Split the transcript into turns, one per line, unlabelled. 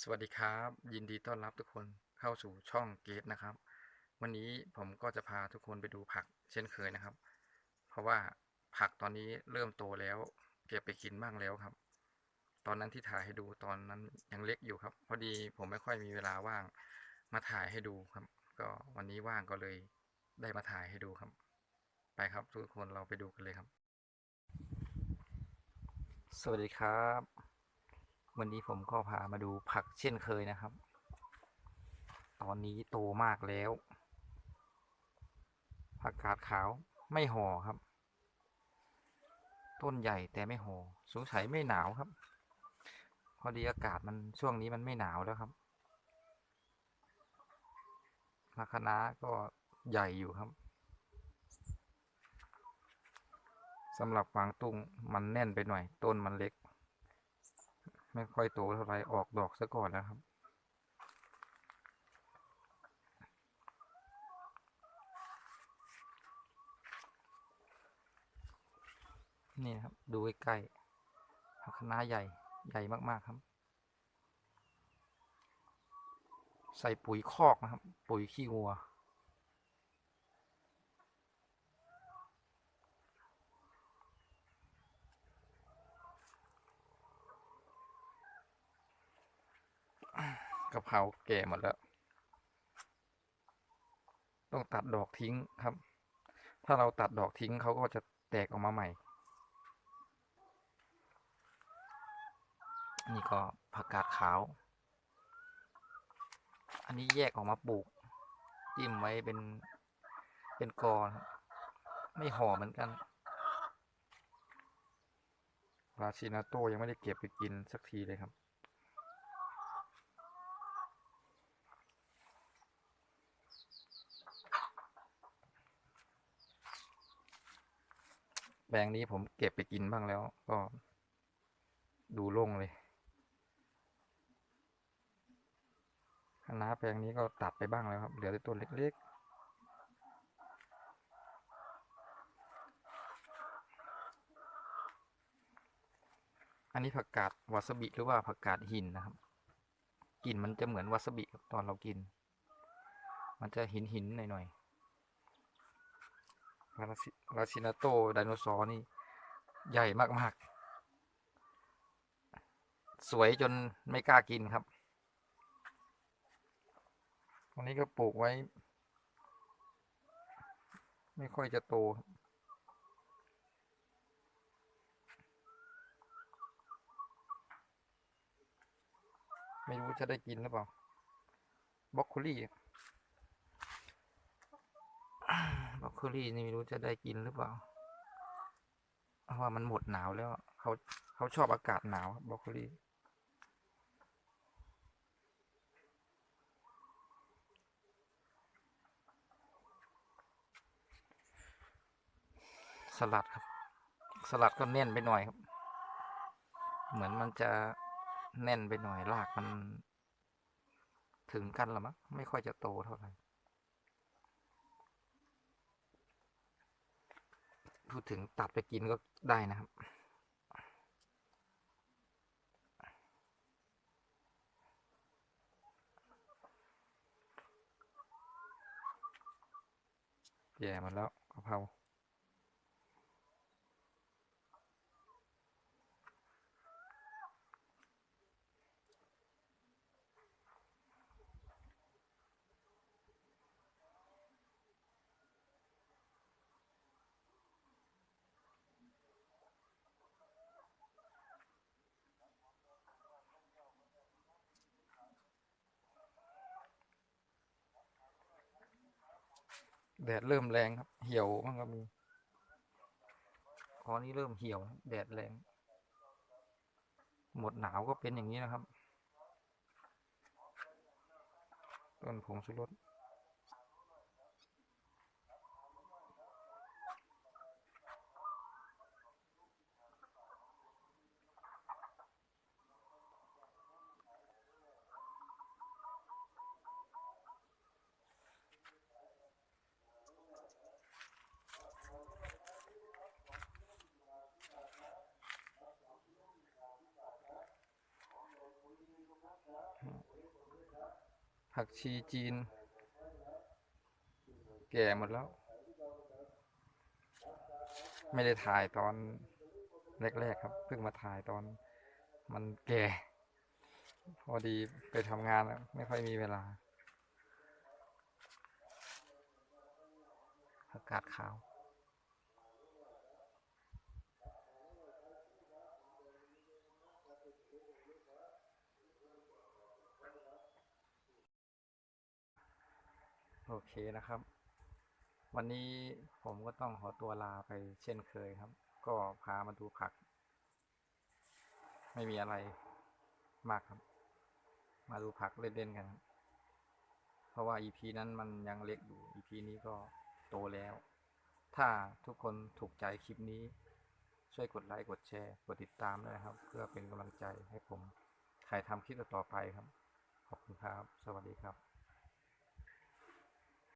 สวัสดีครับ ยินดีต้อนรับทุกคนเข้าสู่ช่องเกตนะครับ วันนี้ผมก็จะพาทุกคนไปดูผักเช่นเคยนะครับ เพราะว่าผักตอนนี้เริ่มโตแล้ว เก็บไปกินบ้างแล้วครับ ตอนนั้นที่ถ่ายให้ดูตอนนั้นยังเล็กอยู่ครับ พอดีผมไม่ค่อยมีเวลาว่างมาถ่ายให้ดูครับ ก็วันนี้ว่างก็เลยได้มาถ่ายให้ดูครับ ไปครับทุกคนเราไปดูกันเลยครับ สวัสดีครับ วันนี้ผมก็พามาดูผักเช่นเคยนะครับ ตอนนี้โตมากแล้ว ผักกาดขาวไม่ห่อครับ ต้นใหญ่แต่ไม่ห่อสงสัยไม่หนาวครับ พอดีอากาศมันช่วงนี้มันไม่หนาวแล้วครับผักคะน้าก็ใหญ่อยู่ครับสำหรับกวางตุ้งมันแน่นไปหน่อย ต้นมันเล็ก ไม่ค่อยโตเท่าไหรออกดอกซะก่อนนะครับ นี่ครับ ดูใกล้ๆผักคะน้าใหญ่ใหญ่มากๆครับ ใส่ปุ๋ยคอกนะครับ ปุ๋ยขี้วัว กะเพราแก่หมดแล้ว ต้องตัดดอกทิ้งครับ ถ้าเราตัดดอกทิ้งเขาก็จะแตกออกมาใหม่ นี่ก็ผักกาดขาว อันนี้แยกออกมาปลูก จิ้มไว้เป็นเป็นกอนะครับไม่ห่อเหมือนกันราชินาโต้ยังไม่ได้เก็บไปกินสักทีเลยครับ แปลงนี้ผมเก็บไปกินบ้างแล้ว ก็ดูโล่งเลยคณะแปลงนี้ก็ตัดไปบ้างแล้วครับ เหลือแต่ต้นเล็ก ๆอันนี้ผักกาดวาซาบิหรือว่าผักกาดหินนะครับกลิ่นมันจะเหมือนวาซาบิตอนเรากิน มันจะหินหินๆหน่อยๆ ราชินาโตไดโนเสาร์นี่ ใหญ่มาก ๆ สวยจนไม่กล้ากินครับตรงนี้ก็ปลูกไว้ ไม่ค่อยจะโตไม่รู้จะได้กินหรือเปล่าบล็อกโคลี่ บล็อกโคลี่นี่ไม่รู้จะได้กินหรือเปล่าเพราะว่ามันหมดหนาวแล้วเขาเขาชอบอากาศหนาวครับบล็อกโคลี่สลัดครับ สลัดก็แน่นไปหน่อยครับ เหมือนมันจะแน่นไปหน่อยรากมัน ถึงกันละมั้งไม่ค่อยจะโตเท่าไหร่ พูดถึงตัดไปกินก็ได้นะครับ แย่หมาแล้วกะเพรา แดดเริ่มแรงครับ เหี่ยวมันก็มีคอนี้เริ่มเหี่ยว แดดแรง หมดหนาวก็เป็นอย่างนี้นะครับต้นผงชูรส ผักชีจีน แก่หมดแล้ว ไม่ได้ถ่ายตอนแรกๆครับ เพิ่งมาถ่ายตอนมันแก่ พอดีไปทำงานแล้วไม่ค่อยมีเวลาอากาศขาว โอเคนะครับ วันนี้ผมก็ต้องขอตัวลาไปเช่นเคยครับ ก็พามาดูผัก ไม่มีอะไรมากครับ มาดูผักเล่นๆกัน เพราะว่า EP นั้นมันยังเล็กอยู่ EP นี้ก็โตแล้ว ถ้าทุกคนถูกใจคลิปนี้ ช่วยกดไลค์กดแชร์ กดติดตามด้วยครับ เพื่อเป็นกำลังใจให้ผมถ่ายทำคลิปต่อไปครับ ขอบคุณครับ สวัสดีครับ